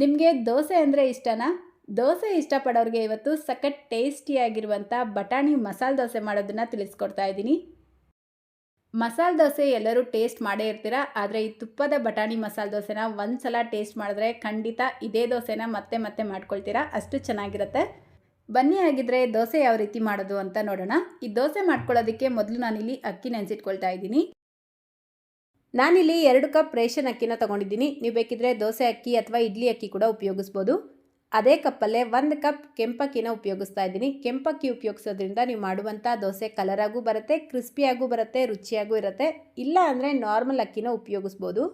ನಿಮಗೆ ದೋಸೆ ಅಂದರೆ ಇಷ್ಟನಾ? ದೋಸೆ ಇಷ್ಟಪಡೋರಿಗೆ ಇವತ್ತು ಸಖತ್ ಟೇಸ್ಟಿಯಾಗಿರುವಂಥ ಬಟಾಣಿ ಮಸಾಲೆ ದೋಸೆ ಮಾಡೋದನ್ನು ತಿಳಿಸ್ಕೊಡ್ತಾ ಇದ್ದೀನಿ. ಮಸಾಲೆ ದೋಸೆ ಎಲ್ಲರೂ ಟೇಸ್ಟ್ ಮಾಡೇ ಇರ್ತೀರ? ಆದರೆ ಈ ತುಪ್ಪದ ಬಟಾಣಿ ಮಸಾಲೆ ದೋಸೆನ ಒಂದು ಸಲ ಟೇಸ್ಟ್ ಮಾಡಿದ್ರೆ ಖಂಡಿತ ಇದೇ ದೋಸೆನ ಮತ್ತೆ ಮತ್ತೆ ಮಾಡ್ಕೊಳ್ತೀರಾ? ಅಷ್ಟು ಚೆನ್ನಾಗಿರುತ್ತೆ. ಬನ್ನಿ ಆಗಿದ್ರೆ ದೋಸೆ ಯಾವ ರೀತಿ ಮಾಡೋದು ಅಂತ ನೋಡೋಣ. ಈ ದೋಸೆ ಮಾಡ್ಕೊಳ್ಳೋದಕ್ಕೆ ಮೊದಲು ನಾನಿಲ್ಲಿ ಅಕ್ಕಿ ನೆನೆಸಿಟ್ಕೊಳ್ತಾ ಇದ್ದೀನಿ. ನಾನಿಲ್ಲಿ ಎರಡು ಕಪ್ ರೇಷನ್ ಅಕ್ಕಿನ ತೊಗೊಂಡಿದ್ದೀನಿ. ನೀವು ಬೇಕಿದ್ರೆ ದೋಸೆ ಅಕ್ಕಿ ಅಥವಾ ಇಡ್ಲಿ ಅಕ್ಕಿ ಕೂಡ ಉಪಯೋಗಿಸ್ಬೋದು. ಅದೇ ಕಪ್ಪಲ್ಲೇ ಒಂದು ಕಪ್ ಕೆಂಪಕ್ಕಿನ ಉಪಯೋಗಿಸ್ತಾ ಇದ್ದೀನಿ. ಕೆಂಪಕ್ಕಿ ಉಪಯೋಗಿಸೋದ್ರಿಂದ ನೀವು ಮಾಡುವಂಥ ದೋಸೆ ಕಲರಾಗೂ ಬರುತ್ತೆ ಕ್ರಿಸ್ಪಿಯಾಗೂ ಬರುತ್ತೆ ರುಚಿಯಾಗೂ ಇರುತ್ತೆ. ಇಲ್ಲ ಅಂದರೆ ನಾರ್ಮಲ್ ಅಕ್ಕಿನ ಉಪಯೋಗಿಸ್ಬೋದು.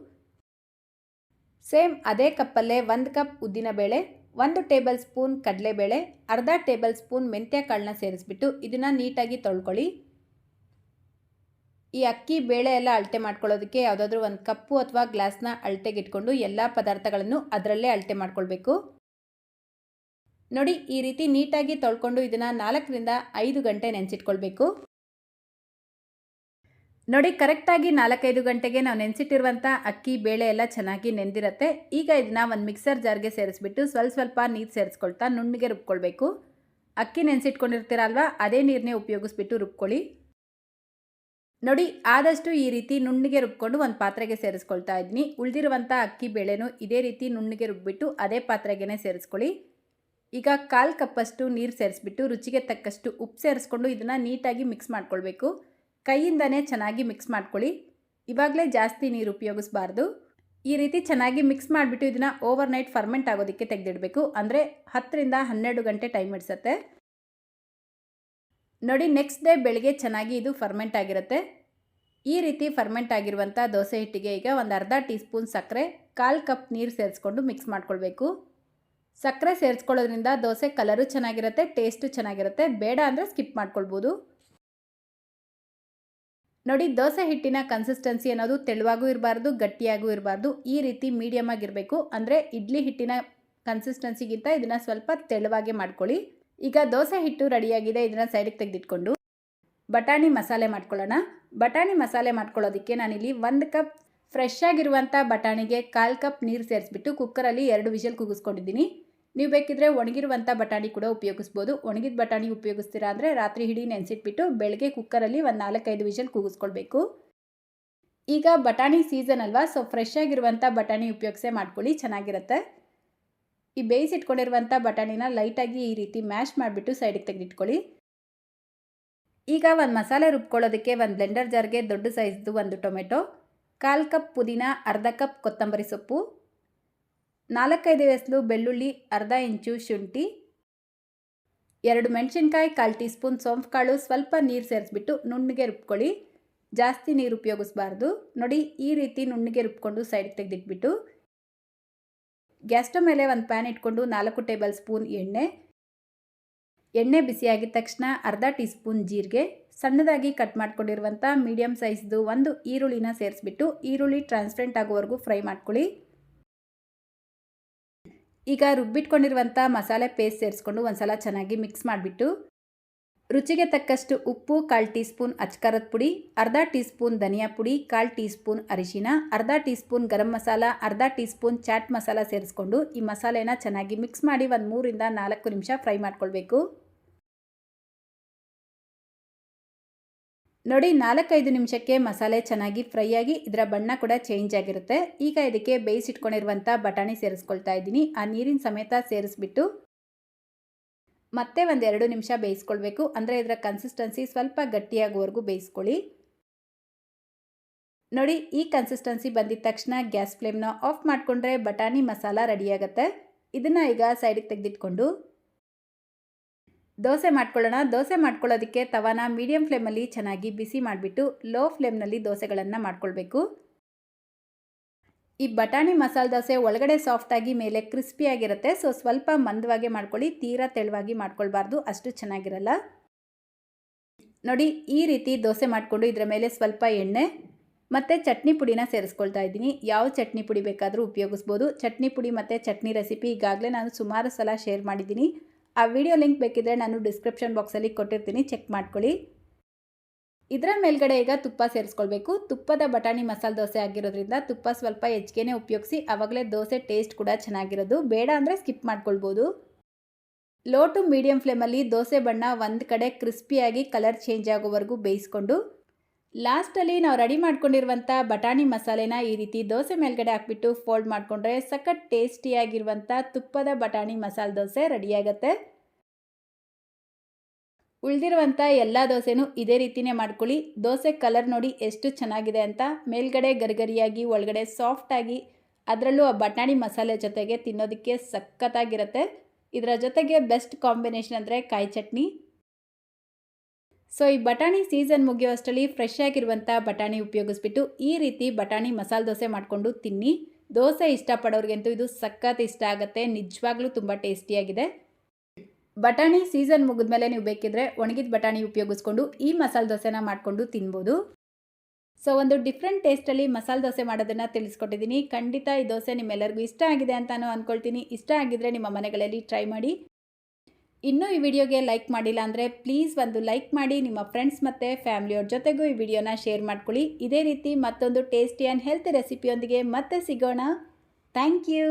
ಸೇಮ್ ಅದೇ ಕಪ್ಪಲ್ಲೇ ಒಂದು ಕಪ್ ಉದ್ದಿನಬೇಳೆ ಒಂದು ಟೇಬಲ್ ಸ್ಪೂನ್ ಕಡಲೆಬೇಳೆ, ಅರ್ಧ ಟೇಬಲ್ ಸ್ಪೂನ್ ಮೆಂತ್ಯ ಕಾಳನ್ನ ಸೇರಿಸ್ಬಿಟ್ಟು ಇದನ್ನು ನೀಟಾಗಿ ತೊಳ್ಕೊಳ್ಳಿ. ಈ ಅಕ್ಕಿ ಬೇಳೆ ಎಲ್ಲ ಅಳತೆ ಮಾಡ್ಕೊಳ್ಳೋದಕ್ಕೆ ಯಾವುದಾದ್ರೂ ಒಂದು ಕಪ್ಪು ಅಥವಾ ಗ್ಲಾಸ್ನ ಅಳತೆಗಿಟ್ಕೊಂಡು ಎಲ್ಲ ಪದಾರ್ಥಗಳನ್ನು ಅದರಲ್ಲೇ ಅಳತೆ ಮಾಡ್ಕೊಳ್ಬೇಕು. ನೋಡಿ, ಈ ರೀತಿ ನೀಟಾಗಿ ತೊಳ್ಕೊಂಡು ಇದನ್ನು ನಾಲ್ಕರಿಂದ ಐದು ಗಂಟೆ ನೆನೆಸಿಟ್ಕೊಳ್ಬೇಕು. ನೋಡಿ, ಕರೆಕ್ಟಾಗಿ ನಾಲ್ಕೈದು ಗಂಟೆಗೆ ನಾವು ನೆನೆಸಿಟ್ಟಿರುವಂಥ ಅಕ್ಕಿ, ಬೇಳೆ ಎಲ್ಲ ಚೆನ್ನಾಗಿ ನೆಂದಿರುತ್ತೆ. ಈಗ ಇದನ್ನ ಒಂದು ಮಿಕ್ಸರ್ ಜಾರ್ಗೆ ಸೇರಿಸ್ಬಿಟ್ಟು ಸ್ವಲ್ಪ ಸ್ವಲ್ಪ ನೀರು ಸೇರಿಸ್ಕೊಳ್ತಾ ನುಣ್ಣಗೆ ರುಬ್ಕೊಳ್ಬೇಕು. ಅಕ್ಕಿ ನೆನೆಸಿಟ್ಕೊಂಡಿರ್ತೀರಲ್ವ, ಅದೇ ನೀರನ್ನೇ ಉಪಯೋಗಿಸ್ಬಿಟ್ಟು ರುಬ್ಕೊಳ್ಳಿ. ನೋಡಿ, ಆದಷ್ಟು ಈ ರೀತಿ ನುಣ್ಣಗೆ ರುಬ್ಕೊಂಡು ಒಂದು ಪಾತ್ರೆಗೆ ಸೇರಿಸ್ಕೊಳ್ತಾ ಇದ್ದೀನಿ. ಉಳಿದಿರುವಂಥ ಅಕ್ಕಿ ಬೇಳೆನೂ ಇದೇ ರೀತಿ ನುಣ್ಣಗೆ ರುಬ್ಬಿಟ್ಟು ಅದೇ ಪಾತ್ರೆಗೆ ಸೇರಿಸ್ಕೊಳ್ಳಿ. ಈಗ ಕಾಲು ಕಪ್ಪಷ್ಟು ನೀರು ಸೇರಿಸ್ಬಿಟ್ಟು ರುಚಿಗೆ ತಕ್ಕಷ್ಟು ಉಪ್ಪು ಸೇರಿಸ್ಕೊಂಡು ಇದನ್ನು ನೀಟಾಗಿ ಮಿಕ್ಸ್ ಮಾಡ್ಕೊಳ್ಬೇಕು. ಕೈಯಿಂದನೇ ಚೆನ್ನಾಗಿ ಮಿಕ್ಸ್ ಮಾಡ್ಕೊಳ್ಳಿ. ಇವಾಗಲೇ ಜಾಸ್ತಿ ನೀರು ಉಪಯೋಗಿಸ್ಬಾರ್ದು. ಈ ರೀತಿ ಚೆನ್ನಾಗಿ ಮಿಕ್ಸ್ ಮಾಡಿಬಿಟ್ಟು ಇದನ್ನು ಓವರ್ ನೈಟ್ ಫರ್ಮೆಂಟ್ ಆಗೋದಕ್ಕೆ ತೆಗೆದಿಡಬೇಕು. ಅಂದರೆ ಹತ್ತರಿಂದ ಹನ್ನೆರಡು ಗಂಟೆ ಟೈಮ್ ಹಿಡಿಸುತ್ತೆ. ನೋಡಿ ನೆಕ್ಸ್ಟ್ ಡೇ ಬೆಳಗ್ಗೆ ಚೆನ್ನಾಗಿ ಇದು ಫರ್ಮೆಂಟ್ ಆಗಿರುತ್ತೆ. ಈ ರೀತಿ ಫರ್ಮೆಂಟ್ ಆಗಿರುವಂಥ ದೋಸೆ ಹಿಟ್ಟಿಗೆ ಈಗ ಒಂದು ಅರ್ಧ ಟೀ ಸ್ಪೂನ್ ಸಕ್ಕರೆ, ಕಾಲು ಕಪ್ ನೀರು ಸೇರಿಸ್ಕೊಂಡು ಮಿಕ್ಸ್ ಮಾಡ್ಕೊಳ್ಬೇಕು. ಸಕ್ಕರೆ ಸೇರಿಸ್ಕೊಳ್ಳೋದ್ರಿಂದ ದೋಸೆ ಕಲರು ಚೆನ್ನಾಗಿರುತ್ತೆ ಟೇಸ್ಟು ಚೆನ್ನಾಗಿರುತ್ತೆ. ಬೇಡ ಅಂದರೆ ಸ್ಕಿಪ್ ಮಾಡ್ಕೊಳ್ಬೋದು. ನೋಡಿ, ದೋಸೆ ಹಿಟ್ಟಿನ ಕನ್ಸಿಸ್ಟೆನ್ಸಿ ಅನ್ನೋದು ತೆಳುವಾಗೂ ಇರಬಾರ್ದು, ಗಟ್ಟಿಯಾಗೂ ಇರಬಾರ್ದು. ಈ ರೀತಿ ಮೀಡಿಯಮ್ ಆಗಿರಬೇಕು. ಅಂದರೆ ಇಡ್ಲಿ ಹಿಟ್ಟಿನ ಕನ್ಸಿಸ್ಟೆನ್ಸಿಗಿಂತ ಇದನ್ನು ಸ್ವಲ್ಪ ತೆಳುವಾಗೆ ಮಾಡ್ಕೊಳ್ಳಿ. ಈಗ ದೋಸೆ ಹಿಟ್ಟು ರೆಡಿಯಾಗಿದೆ, ಇದನ್ನು ಸೈಡಿಗೆ ತೆಗೆದಿಟ್ಕೊಂಡು. ಬಟಾಣಿ ಮಸಾಲೆ ಮಾಡ್ಕೊಳ್ಳೋಣ. ಬಟಾಣಿ ಮಸಾಲೆ ಮಾಡ್ಕೊಳ್ಳೋದಕ್ಕೆ ನಾನಿಲ್ಲಿ ಒಂದು ಕಪ್ ಫ್ರೆಶ್ ಆಗಿರುವಂಥ ಬಟಾಣಿಗೆ ಕಾಲು ಕಪ್ ನೀರು ಸೇರಿಸ್ಬಿಟ್ಟು ಕುಕ್ಕರಲ್ಲಿ ಎರಡು ವಿಷಲ್ ಕೂಗಿಸ್ಕೊಂಡಿದ್ದೀನಿ ನೀವು ಬೇಕಿದ್ರೆ ಒಣಗಿರುವಂಥ ಬಟಾಣಿ ಕೂಡ ಉಪಯೋಗಿಸ್ಬೋದು. ಒಣಗಿದ ಬಟಾಣಿ ಉಪಯೋಗಿಸ್ತೀರಾ ಅಂದರೆ ರಾತ್ರಿ ಹಿಡಿ ನೆನೆಸಿಟ್ಬಿಟ್ಟು ಬೆಳಗ್ಗೆ ಕುಕ್ಕರಲ್ಲಿ ಒಂದು ನಾಲ್ಕೈದು ವಿಷಲ್ ಕೂಗಿಸ್ಕೊಳ್ಬೇಕು ಈಗ ಬಟಾಣಿ ಸೀಸನ್ ಅಲ್ವಾ ಸೊ ಫ್ರೆಶ್ ಆಗಿರುವಂಥ ಬಟಾಣಿ ಉಪಯೋಗಿಸೇ ಮಾಡ್ಕೊಳ್ಳಿ, ಚೆನ್ನಾಗಿರುತ್ತೆ. ಈ ಬೇಯಿಸಿಟ್ಕೊಂಡಿರುವಂಥ ಬಟಾಣಿನ ಲೈಟಾಗಿ ಈ ರೀತಿ ಮ್ಯಾಶ್ ಮಾಡಿಬಿಟ್ಟು ಸೈಡಿಗೆ ತೆಗೆದಿಟ್ಕೊಳ್ಳಿ. ಈಗ ಒಂದು ಮಸಾಲೆ ರುಬ್ಕೊಳ್ಳೋದಕ್ಕೆ ಒಂದು ಬ್ಲೆಂಡರ್ ಜಾರ್ಗೆ ದೊಡ್ಡ ಸೈಜ್ದು ಒಂದು ಟೊಮೆಟೊ, ಕಾಲು ಕಪ್ ಪುದೀನ, ಅರ್ಧ ಕಪ್ ಕೊತ್ತಂಬರಿ ಸೊಪ್ಪು, ನಾಲ್ಕೈದು ಎಸಲು ಬೆಳ್ಳುಳ್ಳಿ, ಅರ್ಧ ಇಂಚು ಶುಂಠಿ, ಎರಡು ಮೆಣಸಿನ್ಕಾಯಿ, ಕಾಲು ಟೀ ಸ್ಪೂನ್ ಸೋಂಪು ಕಾಳು ಸ್ವಲ್ಪ ನೀರು ಸೇರಿಸ್ಬಿಟ್ಟು ನುಣ್ಣಗೆ ರುಬ್ಕೊಳ್ಳಿ. ಜಾಸ್ತಿ ನೀರು ಉಪಯೋಗಿಸ್ಬಾರ್ದು. ನೋಡಿ, ಈ ರೀತಿ ನುಣ್ಣಗೆ ರುಬ್ಕೊಂಡು ಸೈಡ್ಗೆ ತೆಗೆದಿಟ್ಬಿಟ್ಟು ಗ್ಯಾಸ್ ಸ್ಟವ್ ಮೇಲೆ ಒಂದು ಪ್ಯಾನ್ ಇಟ್ಕೊಂಡು ನಾಲ್ಕು ಟೇಬಲ್ ಸ್ಪೂನ್ ಎಣ್ಣೆ. ಎಣ್ಣೆ ಬಿಸಿಯಾಗಿದ ತಕ್ಷಣ ಅರ್ಧ ಟೀ ಸ್ಪೂನ್ ಜೀರಿಗೆ. ಸಣ್ಣದಾಗಿ ಕಟ್ ಮಾಡ್ಕೊಂಡಿರುವಂಥ ಮೀಡಿಯಮ್ ಸೈಜ್ದು ಒಂದು ಈರುಳ್ಳಿನ ಸೇರಿಸ್ಬಿಟ್ಟು ಈರುಳ್ಳಿ ಟ್ರಾನ್ಸ್ಪರೆಂಟ್ ಆಗೋವರೆಗೂ ಫ್ರೈ ಮಾಡ್ಕೊಳ್ಳಿ. ಈಗ ರುಬ್ಬಿಟ್ಕೊಂಡಿರುವಂಥ ಮಸಾಲೆ ಪೇಸ್ಟ್ ಸೇರಿಸ್ಕೊಂಡು ಒಂದು ಸಲ ಚೆನ್ನಾಗಿ ಮಿಕ್ಸ್ ಮಾಡಿಬಿಟ್ಟು ರುಚಿಗೆ ತಕ್ಕಷ್ಟು ಉಪ್ಪು, ಕಾಲು ಟೀ ಸ್ಪೂನ್ ಅಚ್ಕಾರದ ಪುಡಿ, ಅರ್ಧ ಟೀ ಸ್ಪೂನ್ ಧನಿಯಾ ಪುಡಿ, ಕಾಲು ಟೀ ಸ್ಪೂನ್ ಅರಿಶಿನ, ಅರ್ಧ ಟೀ ಸ್ಪೂನ್ ಗರಂ ಮಸಾಲ, ಅರ್ಧ ಟೀ ಸ್ಪೂನ್ ಚಾಟ್ ಮಸಾಲ ಸೇರಿಸ್ಕೊಂಡು ಈ ಮಸಾಲೆನ ಚೆನ್ನಾಗಿ ಮಿಕ್ಸ್ ಮಾಡಿ ಒಂದು ಮೂರಿಂದ ನಾಲ್ಕು ನಿಮಿಷ ಫ್ರೈ ಮಾಡ್ಕೊಳ್ಬೇಕು. ನೋಡಿ, ನಾಲ್ಕೈದು ನಿಮಿಷಕ್ಕೆ ಮಸಾಲೆ ಚೆನ್ನಾಗಿ ಫ್ರೈ ಆಗಿ ಇದರ ಬಣ್ಣ ಕೂಡ ಚೇಂಜ್ ಆಗಿರುತ್ತೆ. ಈಗ ಇದಕ್ಕೆ ಬೇಯಿಸಿಟ್ಕೊಂಡಿರುವಂಥ ಬಟಾಣಿ ಸೇರಿಸ್ಕೊಳ್ತಾ ಇದ್ದೀನಿ. ಆ ನೀರಿನ ಸಮೇತ ಸೇರಿಸ್ಬಿಟ್ಟು ಮತ್ತೆ ಒಂದೆರಡು ನಿಮಿಷ ಬೇಯಿಸ್ಕೊಳ್ಬೇಕು. ಅಂದರೆ ಇದರ ಕನ್ಸಿಸ್ಟೆನ್ಸಿ ಸ್ವಲ್ಪ ಗಟ್ಟಿಯಾಗುವವರೆಗೂ ಬೇಯಿಸ್ಕೊಳ್ಳಿ. ನೋಡಿ, ಈ ಕನ್ಸಿಸ್ಟೆನ್ಸಿ ಬಂದಿದ ತಕ್ಷಣ ಗ್ಯಾಸ್ ಫ್ಲೇಮ್ನ ಆಫ್ ಮಾಡಿಕೊಂಡ್ರೆ ಬಟಾಣಿ ಮಸಾಲ ರೆಡಿಯಾಗುತ್ತೆ. ಇದನ್ನು ಈಗ ಸೈಡಿಗೆ ತೆಗೆದಿಟ್ಕೊಂಡು ದೋಸೆ ಮಾಡ್ಕೊಳ್ಳೋಣ. ದೋಸೆ ಮಾಡ್ಕೊಳ್ಳೋದಕ್ಕೆ ತವಾನ ಮೀಡಿಯಂ ಫ್ಲೇಮಲ್ಲಿ ಚೆನ್ನಾಗಿ ಬಿಸಿ ಮಾಡಿಬಿಟ್ಟು ಲೋ ಫ್ಲೇಮ್ನಲ್ಲಿ ದೋಸೆಗಳನ್ನು ಮಾಡ್ಕೊಳ್ಬೇಕು. ಈ ಬಟಾಣಿ ಮಸಾಲೆ ದೋಸೆ ಒಳಗಡೆ ಸಾಫ್ಟಾಗಿ ಮೇಲೆ ಕ್ರಿಸ್ಪಿಯಾಗಿರುತ್ತೆ ಸೊ ಸ್ವಲ್ಪ ಮಂದವಾಗಿ ಮಾಡ್ಕೊಳ್ಳಿ. ತೀರಾ ತೆಳುವಾಗಿ ಮಾಡ್ಕೊಳ್ಬಾರ್ದು. ಅಷ್ಟು ಚೆನ್ನಾಗಿರಲ್ಲ. ನೋಡಿ, ಈ ರೀತಿ ದೋಸೆ ಮಾಡಿಕೊಂಡು ಇದರ ಮೇಲೆ ಸ್ವಲ್ಪ ಎಣ್ಣೆ ಮತ್ತು ಚಟ್ನಿ ಪುಡಿನ ಸೇರಿಸ್ಕೊಳ್ತಾ ಇದ್ದೀನಿ. ಯಾವ ಚಟ್ನಿ ಪುಡಿ ಬೇಕಾದರೂ ಉಪಯೋಗಿಸ್ಬೋದು. ಚಟ್ನಿ ಪುಡಿ ಮತ್ತು ಚಟ್ನಿ ರೆಸಿಪಿ ಈಗಾಗಲೇ ನಾನು ಸುಮಾರು ಸಲ ಶೇರ್ ಮಾಡಿದ್ದೀನಿ. ಆ ವಿಡಿಯೋ ಲಿಂಕ್ ಬೇಕಿದ್ರೆ ನಾನು ಡಿಸ್ಕ್ರಿಪ್ಷನ್ ಬಾಕ್ಸಲ್ಲಿ ಕೊಟ್ಟಿರ್ತೀನಿ. ಚೆಕ್ ಮಾಡ್ಕೊಳ್ಳಿ. ಇದರ ಮೇಲ್ಗಡೆ ಈಗ ತುಪ್ಪ ಸೇರಿಸ್ಕೊಳ್ಬೇಕು. ತುಪ್ಪದ ಬಟಾಣಿ ಮಸಾಲೆ ದೋಸೆ ಆಗಿರೋದ್ರಿಂದ ತುಪ್ಪ ಸ್ವಲ್ಪ ಹೆಚ್ಚಿಗೆನೇ ಉಪಯೋಗಿಸಿ, ಆವಾಗಲೇ ದೋಸೆ ಟೇಸ್ಟ್ ಕೂಡ ಚೆನ್ನಾಗಿರೋದು. ಬೇಡ ಅಂದರೆ ಸ್ಕಿಪ್ ಮಾಡ್ಕೊಳ್ಬೋದು. ಲೋ ಟು ಮೀಡಿಯಂ ಫ್ಲೇಮಲ್ಲಿ ದೋಸೆ ಬಣ್ಣ ಒಂದು ಕಡೆ ಕ್ರಿಸ್ಪಿಯಾಗಿ ಕಲರ್ ಚೇಂಜ್ ಆಗೋವರೆಗೂ ಬೇಯಿಸ್ಕೊಂಡು, ಲಾಸ್ಟಲ್ಲಿ ನಾವು ರೆಡಿ ಮಾಡ್ಕೊಂಡಿರುವಂಥ ಬಟಾಣಿ ಮಸಾಲೆನ ಈ ರೀತಿ ದೋಸೆ ಮೇಲ್ಗಡೆ ಹಾಕ್ಬಿಟ್ಟು ಫೋಲ್ಡ್ ಮಾಡಿಕೊಂಡ್ರೆ ಸಖತ್ ಟೇಸ್ಟಿಯಾಗಿರುವಂಥ ತುಪ್ಪದ ಬಟಾಣಿ ಮಸಾಲೆ ದೋಸೆ ರೆಡಿಯಾಗತ್ತೆ ಉಳಿದಿರುವಂಥ ಎಲ್ಲ ದೋಸೆನೂ ಇದೇ ರೀತಿನೇ ಮಾಡ್ಕೊಳ್ಳಿ. ದೋಸೆ ಕಲರ್ ನೋಡಿ ಎಷ್ಟು ಚೆನ್ನಾಗಿದೆ ಅಂತ ಮೇಲ್ಗಡೆ ಗರಿಗರಿಯಾಗಿ, ಒಳಗಡೆ ಸಾಫ್ಟಾಗಿ ಅದರಲ್ಲೂ ಆ ಬಟಾಣಿ ಮಸಾಲೆ ಜೊತೆಗೆ ತಿನ್ನೋದಕ್ಕೆ ಸಖತ್ತಾಗಿರುತ್ತೆ. ಇದರ ಜೊತೆಗೆ ಬೆಸ್ಟ್ ಕಾಂಬಿನೇಷನ್ ಅಂದರೆ ಕಾಯಿ ಚಟ್ನಿ. ಸೊ ಈ ಬಟಾಣಿ ಸೀಸನ್ ಮುಗಿಯುವಷ್ಟರಲ್ಲಿ ಫ್ರೆಶ್ ಆಗಿರುವಂಥ ಬಟಾಣಿ ಉಪಯೋಗಿಸ್ಬಿಟ್ಟು ಈ ರೀತಿ ಬಟಾಣಿ ಮಸಾಲೆ ದೋಸೆ ಮಾಡಿಕೊಂಡು ತಿನ್ನಿ. ದೋಸೆ ಇಷ್ಟಪಡೋರಿಗಂತೂ ಇದು ಸಖತ್ ಇಷ್ಟ ಆಗುತ್ತೆ. ನಿಜವಾಗ್ಲೂ ತುಂಬ ಟೇಸ್ಟಿಯಾಗಿದೆ ಬಟಾಣಿ ಸೀಸನ್ ಮುಗಿದ ಮೇಲೆ ನೀವು ಬೇಕಿದ್ರೆ ಒಣಗಿದ ಬಟಾಣಿ ಉಪಯೋಗಿಸ್ಕೊಂಡು ಈ ಮಸಾಲೆ ದೋಸೆನ ಮಾಡಿಕೊಂಡು ತಿನ್ಬೋದು. ಸೊ ಒಂದು ಡಿಫ್ರೆಂಟ್ ಟೇಸ್ಟಲ್ಲಿ ಮಸಾಲೆ ದೋಸೆ ಮಾಡೋದನ್ನು ತಿಳಿಸ್ಕೊಟ್ಟಿದ್ದೀನಿ. ಖಂಡಿತ ಈ ದೋಸೆ ನಿಮ್ಮೆಲ್ಲರಿಗೂ ಇಷ್ಟ ಆಗಿದೆ ಅಂತಾನು ಅಂದ್ಕೊಳ್ತೀನಿ ಇಷ್ಟ ಆಗಿದ್ರೆ ನಿಮ್ಮ ಮನೆಗಳಲ್ಲಿ ಟ್ರೈ ಮಾಡಿ. ಇನ್ನೂ ಈ ವಿಡಿಯೋಗೆ ಲೈಕ್ ಮಾಡಿಲ್ಲ ಅಂದರೆ ಪ್ಲೀಸ್ ಒಂದು ಲೈಕ್ ಮಾಡಿ. ನಿಮ್ಮ ಫ್ರೆಂಡ್ಸ್ ಮತ್ತು ಫ್ಯಾಮಿಲಿಯವ್ರ ಜೊತೆಗೂ ಈ ವಿಡಿಯೋನ ಶೇರ್ ಮಾಡ್ಕೊಳ್ಳಿ. ಇದೇ ರೀತಿ ಮತ್ತೊಂದು ಟೇಸ್ಟಿ ಆ್ಯಂಡ್ ಹೆಲ್ತ್ ರೆಸಿಪಿಯೊಂದಿಗೆ ಮತ್ತೆ ಸಿಗೋಣ. Thank you